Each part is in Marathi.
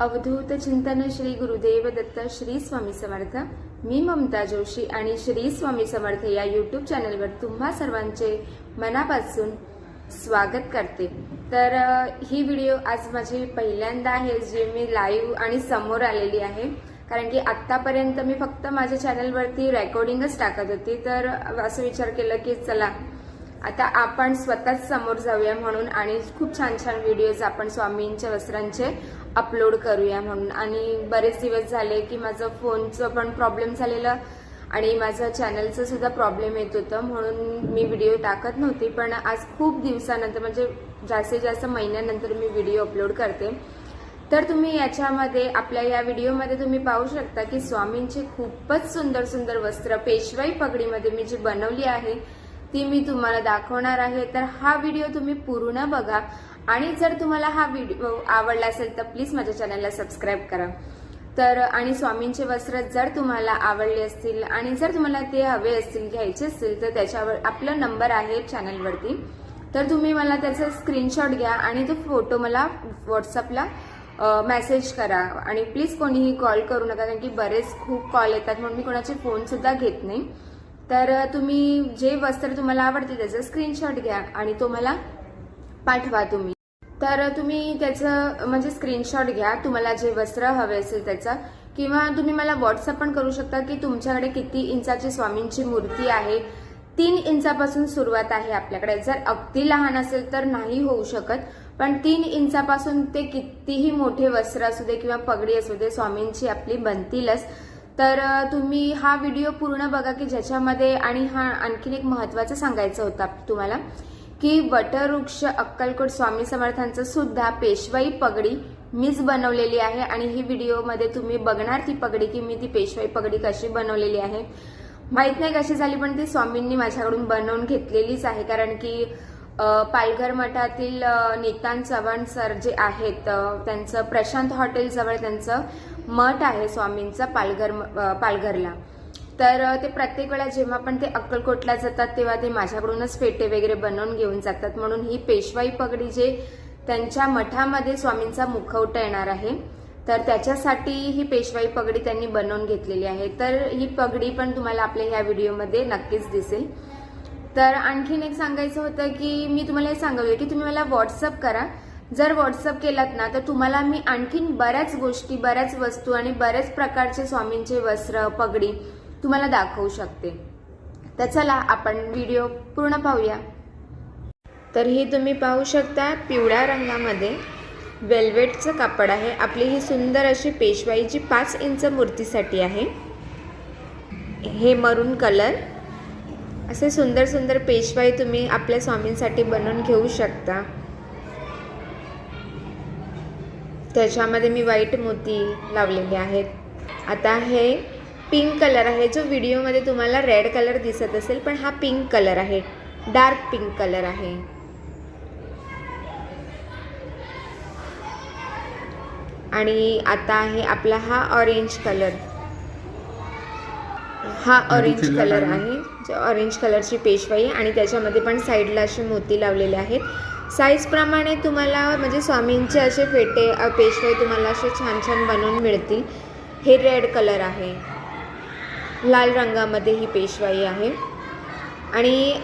अवधूत चिंतन श्री गुरुदेव दत्त श्री स्वामी समर्थ. मी ममता जोशी आणि श्री स्वामी समर्थ या युट्यूब चॅनलवर तुम्हा सर्वांचे मनापासून स्वागत करते. तर ही व्हिडिओ आज माझी पहिल्यांदा आहे जी मी लाईव्ह आणि समोर आलेली आहे. कारण की आत्तापर्यंत मी फक्त माझ्या चॅनलवरती रेकॉर्डिंगच टाकत होती. तर असं विचार केला की चला आता आपण स्वतःच समोर जाऊया म्हणून आणि खूप छान छान व्हिडिओज आपण स्वामींच्या वस्त्रांचे अपलोड करूया म्हणून. आणि बरेच दिवस झाले की माझं फोनचं पण प्रॉब्लेम झालेलं आणि माझं चॅनलचं सुद्धा प्रॉब्लेम येत होतं. म्हणून मी व्हिडिओ टाकत नव्हती पण आज खूप दिवसानंतर म्हणजे जास्तीत जास्त महिन्यानंतर मी व्हिडिओ अपलोड करते. तर तुम्ही याच्यामध्ये आपल्या या व्हिडिओमध्ये तुम्ही पाहू शकता की स्वामींची खूपच सुंदर सुंदर वस्त्र पेशवाई पगडीमध्ये मी जी बनवली आहे ती मी तुम्हाला दाखवणार आहे. तर हा व्हिडिओ तुम्ही पूर्ण बघा. आणि जर तुम्हाला हा व्हिडिओ आवडला असेल तर प्लीज माझ्या चॅनलला सबस्क्राईब करा. तर आणि स्वामींचे वस्त्र जर तुम्हाला आवडले असतील आणि जर तुम्हाला ते हवे असतील घ्यायचे असतील तर त्याच्यावर आपला नंबर आहे चॅनलवरती तर तुम्ही मला त्याचा स्क्रीनशॉट घ्या आणि तो फोटो मला व्हॉट्सअपला मेसेज करा. आणि प्लीज कोणीही कॉल करू नका कारण की बरेच खूप कॉल येतात म्हणून मी कोणाचे फोन सुद्धा घेत नाही. तर तुम्ही जे वस्त्र तुम्हाला आवडते त्याचा स्क्रीनशॉट घ्या आणि तो मला पाठवा तुम्ही. तर तुम्ही त्याचं म्हणजे स्क्रीनशॉट घ्या तुम्हाला जे वस्त्र हवे असेल त्याचं. किंवा तुम्ही मला व्हॉट्सअप पण करू शकता की तुमच्याकडे किती इंचाची स्वामींची मूर्ती आहे. तीन इंचापासून सुरुवात आहे आपल्याकडे. जर अगदी लहान असेल तर नाही होऊ शकत पण तीन इंचापासून ते कितीही मोठे वस्त्र असू दे किंवा पगडी असू दे स्वामींची आपली बनतीलच. तर तुम्ही हा व्हिडिओ पूर्ण बघा की ज्याच्यामध्ये आणि हा आणखीन एक महत्वाचं सांगायचं होतं तुम्हाला की वटवृक्ष अक्कलकोट स्वामी समर्थांचं सुद्धा पेशवाई पगडी मीच बनवलेली आहे आणि ही व्हिडिओमध्ये तुम्ही बघणार ती पगडी की मी ती पेशवाई पगडी कशी बनवलेली आहे. माहीत नाही कशी झाली पण ती स्वामींनी माझ्याकडून बनवून घेतलेलीच आहे. कारण की पालघर मठातील नितान नितांत चव्हाण सर जे आहेत त्यांचं प्रशांत हॉटेलजवळ त्यांचं मठ आहे स्वामींचा पालघर पालघरला. तर ते प्रत्येक वेळा जेव्हा पण ते अक्कलकोटला जातात तेव्हा ते माझ्याकडूनच फेटे वगैरे बनवून घेऊन जातात. म्हणून ही पेशवाई पगडी जे त्यांच्या मठामध्ये स्वामींचा मुखवटा येणार आहे तर त्याच्यासाठी ही पेशवाई पगडी त्यांनी बनवून घेतलेली आहे. तर ही पगडी पण तुम्हाला आपल्या ह्या व्हिडिओमध्ये नक्कीच दिसेल. तर आणखीन एक सांगायचं होतं की मी तुम्हाला हे सांगवलं की तुम्ही मला व्हॉट्सअप करा. जर व्हॉट्सअप केलात ना तर तुम्हाला मी आणखीन बऱ्याच गोष्टी बऱ्याच वस्तू आणि बऱ्याच प्रकारचे स्वामींचे वस्त्र पगडी तुम्हाला दाखवू शकते. तर चला आपण व्हिडिओ पूर्ण पाहूया. तर ही तुम्ही पाहू शकता पिवळ्या रंगामध्ये. वेल्वेटचं कापड आहे. आपली ही सुंदर अशी पेशवाईची पाच इंच मूर्तीसाठी आहे. हे मरून कलर. असे सुंदर सुंदर पेशवाई तुम्ही आपल्या स्वामींसाठी बनवून घेऊ शकता. त्याच्यामध्ये मी व्हाईट मोती लावलेले आहेत. आता हे पिंक कलर आहे. जो व्हिडिओमध्ये तुम्हाला रेड कलर दिसत असेल पण हा पिंक कलर आहे. डार्क पिंक कलर आहे. आणि आता आहे आपला हा ऑरेंज कलर हा ऑरेंज कलर. आहे. जो ऑरेंज कलरची पेशवाई आणि त्याच्यामध्ये पण साईडला असे मोती लावलेले आहेत. साईजप्रमाणे तुम्हाला म्हणजे स्वामींचे असे फेटे पेशवे पेशवाई तुम्हाला असे छान छान बनवून मिळतील. हे रेड कलर आहे. लाल रंगामध्ये ही पेशवाई आहे. आणि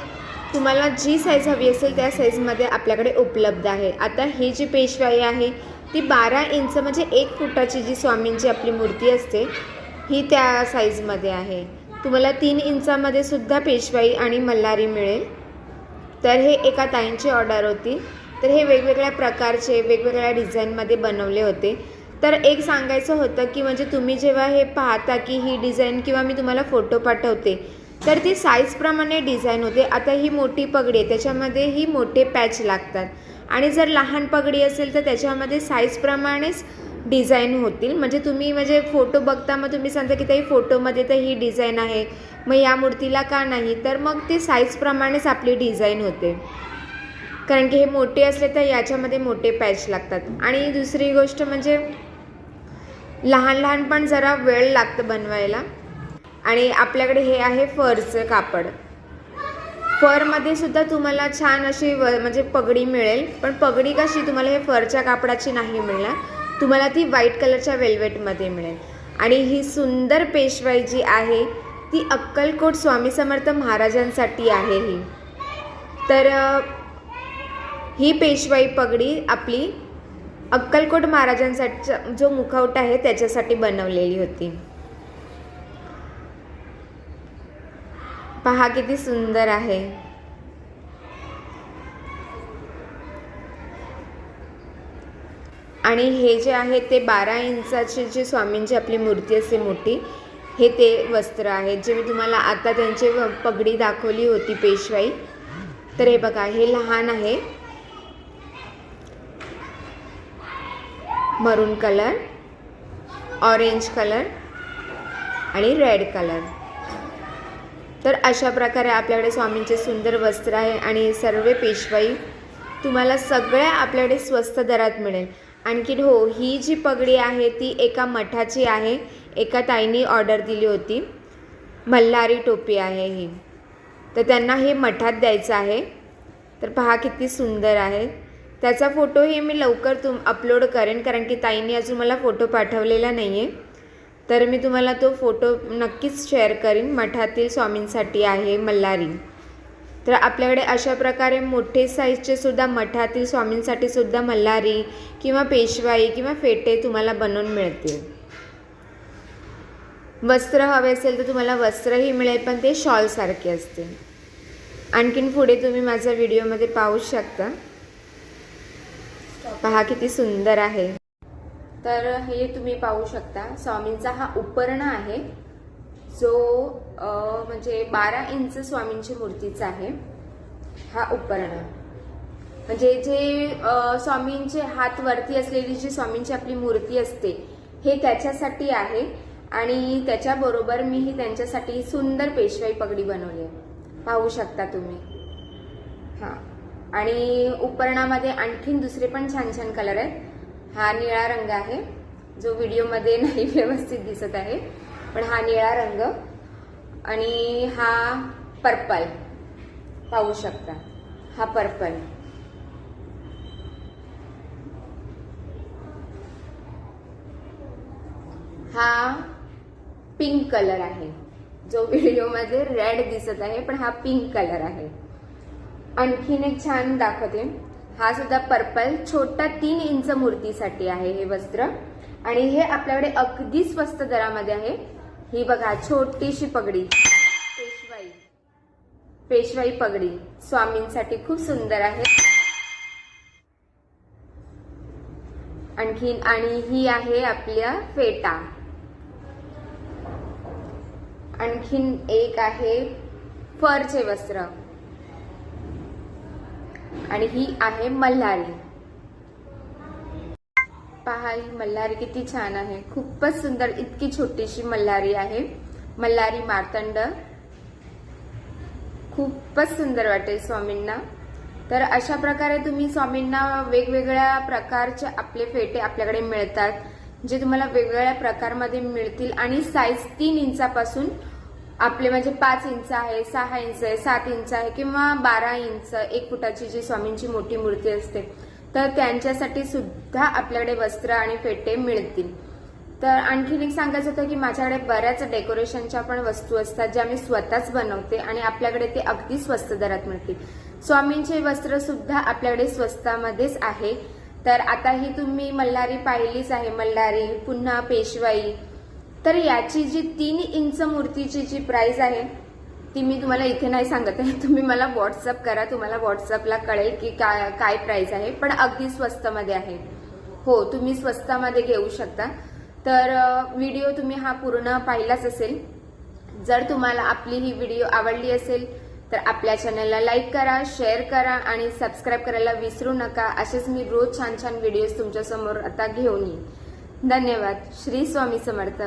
तुम्हाला जी साईज हवी असेल त्या साईजमध्ये आपल्याकडे उपलब्ध आहे. आता ही जी पेशवाई आहे ती बारा इंच म्हणजे एक फुटाची जी स्वामींची आपली मूर्ती असते ही त्या साईजमध्ये आहे. तुम्हाला तीन इंचामध्ये सुद्धा पेशवाई आणि मल्हारी मिळेल. तर हे एका ताईंची ऑर्डर होती. तर हे वेगवेगळ्या प्रकारचे वेगवेगळ्या डिझाईनमध्ये बनवले होते. तर एक सांगायचं होतं की म्हणजे तुम्ही जेव्हा हे पाहता की ही डिझाईन किंवा मी तुम्हाला फोटो पाठवते तर ती साईजप्रमाणे डिझाईन होते. आता ही मोठी पगडी आहे त्याच्यामध्ये ही मोठे पॅच लागतात. आणि जर लहान पगडी असेल तर त्याच्यामध्ये साईजप्रमाणेच डिझाईन होतील. म्हणजे तुम्ही म्हणजे फोटो बघता मग तुम्ही सांगता की ताई फोटोमध्ये तर ही डिझाईन आहे. मग या मूर्तीला का नाही? तर मग ते साईजप्रमाणेच आपली डिझाईन होते. कारण की हे मोठे असले तर याच्यामध्ये मोठे पॅच लागतात. आणि दुसरी गोष्ट म्हणजे लहान लहान पण जरा वेळ लागतं बनवायला. आणि आपल्याकडे हे आहे फरचं कापड. फरमध्ये सुद्धा तुम्हाला छान अशी व म्हणजे पगडी मिळेल. पण पगडी कशी? तुम्हाला हे फरच्या कापडाची नाही मिळणार. तुम्हाला ती व्हाईट कलरच्या वेल्वेटमध्ये मिळेल. आणि ही सुंदर पेशवाई जी आहे ती अक्कलकोट स्वामी समर्थ महाराजांसाठी आहे ही. तर ही पेशवाई पगडी आपली अक्कलकोट महाराजांसाठी जो मुखवटा आहे त्याच्यासाठी बनवलेली होती. पहा किती सुंदर आहे. आणि हे जे आहे ते बारा इंचाची जी स्वामींची आपली मूर्ती असते मोठी हे ते वस्त्र आहेत जे मी तुम्हाला आता त्यांची पगडी दाखवली होती पेशवाई. तर हे बघा हे लहान आहे. मरून कलर ऑरेंज कलर आणि रेड कलर. तर अशा प्रकारे आपल्याकडे स्वामींचे सुंदर वस्त्र आहे आणि सर्व पेशवाई तुम्हाला सगळ्या आपल्याकडे स्वस्त दरात मिळेल. आणखीन हो ही जी पगडी आहे ती एका मठाची आहे. एका ताईनी ऑर्डर दिली होती. मल्हारी टोपी आहे ही. तर त्यांना हे मठात द्यायचं आहे. तर पहा किती सुंदर आहे. त्याचा फोटोही मी लवकर तुम अपलोड करेन कारण की ताईंनी अजून मला फोटो पाठवलेला नाही आहे तर मी तुम्हाला तो फोटो नक्कीच शेअर करीन. मठातील स्वामींसाठी आहे मल्हारी. तर आपल्याकडे अशा प्रकारे मोठे साईजचे सुद्धा मठातील स्वामींसाठी सुद्धा मल्हारी किंवा पेशवाई किंवा फेटे तुम्हाला बनवून मिळतील. वस्त्र हवे असेल तर तुम्हाला वस्त्रही मिळेल पण ते शॉलसारखे असते आणखीन पुढे तुम्ही माझ्या व्हिडिओमध्ये पाहू शकता. पहा किती सुंदर आहे. तर हे तुम्ही पाहू शकता. स्वामींचा हा उपर्ण आहे. जो म्हणजे बारा इंच स्वामींची मूर्तीचा आहे. हा उपकरण. म्हणजे जे स्वामींचे हात वरती असलेली जी स्वामींची आपली मूर्ती असते हे त्याच्यासाठी आहे आणि त्याच्याबरोबर मी ही त्यांच्यासाठी सुंदर पेशवाई पगडी बनवली आहे. पाहू शकता तुम्ही. हा. आणि उपकरणामध्ये आणखीन दुसरे पण छान छान कलर आहेत. हा निळा रंग आहे जो व्हिडिओमध्ये नाही व्यवस्थित दिसत आहे पण हा निळा रंग आणि हा पर्पल. पाहू शकता. हा पर्पल. हा पिंक कलर आहे. जो व्हिडिओमध्ये रेड दिसत आहे पण हा पिंक कलर आहे. आणखीन एक छान दाखवते. हा सुद्धा पर्पल. छोटा तीन इंच मूर्तीसाठी आहे हे वस्त्र. आणि हे आपल्याकडे अगदी स्वस्त दरामध्ये आहे. ही बघा छोटीशी पगडी. पेशवाई. पेशवाई पगडी. स्वामींसाठी खूप सुंदर आहे. आणखीन आणि ही आहे आपल्या फेटा. आणखीन एक आहे फरचे वस्त्र. आणि ही आहे मल्हारी. पहा ही मल्हारी किती छान आहे. खूपच सुंदर इतकी छोटीशी मल्हारी आहे. मल्हारी मार्तंड. खूपच सुंदर वाटेल स्वामींना. तर अशा प्रकारे तुम्ही स्वामींना वेगवेगळ्या प्रकारचे आपले फेटे आपल्याकडे मिळतात जे तुम्हाला वेगवेगळ्या प्रकारमध्ये मिळतील. आणि साईज तीन इंचापासून आपले म्हणजे पाच इंच आहे सहा इंच आहे सात इंच आहे किंवा बारा इंच एक फुटाची जी स्वामींची मोठी मूर्ती असते. तर त्यांच्यासाठी सुद्धा आपल्याकडे वस्त्र आणि फेटे मिळतील. तर आणखीन एक सांगायचं होतं की माझ्याकडे बऱ्याच डेकोरेशनच्या पण वस्तू असतात ज्या मी स्वतःच बनवते आणि आपल्याकडे ते अगदी स्वस्त दरात मिळतील. स्वामींचे वस्त्र सुद्धा आपल्याकडे स्वस्तामध्येच आहे. तर आता ही तुम्ही मल्हारी पाहिलीच आहे मल्हारी पुन्हा पेशवाई. तर याची जी तीन इंच मूर्तीची जी प्राइस आहे ती मी तुम्हाला इथे नाही सांगत आहे. तुम्ही मला व्हॉट्सअप करा. तुम्हाला व्हॉट्सअपला कळेल की काय काय प्राईस आहे. पण अगदी स्वस्तमध्ये आहे. हो तुम्ही स्वस्तामध्ये घेऊ शकता. तर व्हिडिओ तुम्ही हा पूर्ण पाहिलाच असेल. जर तुम्हाला आपली ही व्हिडिओ आवडली असेल तर आपल्या चॅनलला लाईक करा शेअर करा आणि सबस्क्राईब करायला विसरू नका. असेच मी रोज छान छान व्हिडिओज तुमच्यासमोर आता घेऊन येईन. धन्यवाद. श्री स्वामी समर्थ.